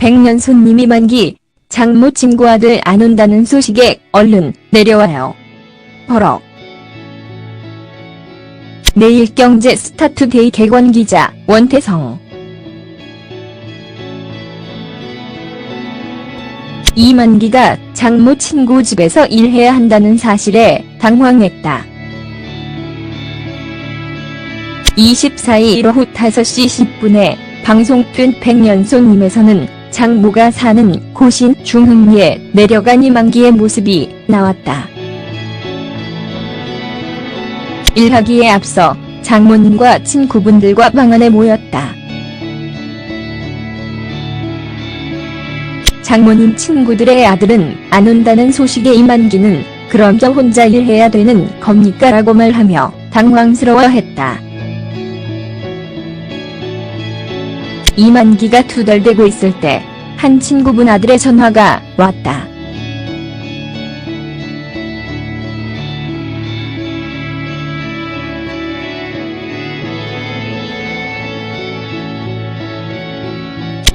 백년 손님이 만기, 장모 친구 아들 안 온다는 소식에 얼른 내려와요. 버럭. 내일경제 스타투데이 개관 기자 원태성 이만기가 장모 친구 집에서 일해야 한다는 사실에 당황했다. 24일 오후 5시 10분에 방송된 백년손님에서는 장모가 사는 고신 중흥리에 내려간 이만기의 모습이 나왔다. 일하기에 앞서 장모님과 친구분들과 방 안에 모였다. 장모님 친구들의 아들은 안 온다는 소식에 이만기는 그럼 저 혼자 일해야 되는 겁니까? 라고 말하며 당황스러워했다. 이만기가 투덜대고 있을 때 한 친구분 아들의 전화가 왔다.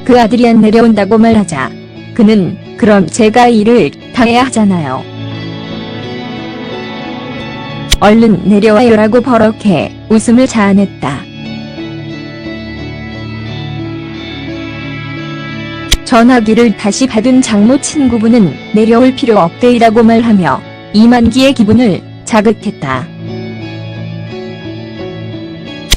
그 아들이 안 내려온다고 말하자 그는 그럼 제가 일을 다 해야 하잖아요. 얼른 내려와요라고 버럭해 웃음을 자아냈다. 전화기를 다시 받은 장모 친구분은 내려올 필요 없대이라고 말하며 이만기의 기분을 자극했다.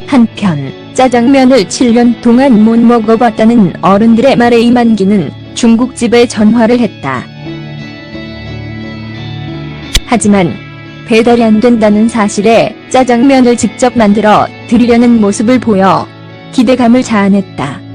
한편 짜장면을 7년 동안 못 먹어봤다는 어른들의 말에 이만기는 중국집에 전화를 했다. 하지만 배달이 안 된다는 사실에 짜장면을 직접 만들어 드리려는 모습을 보여 기대감을 자아냈다.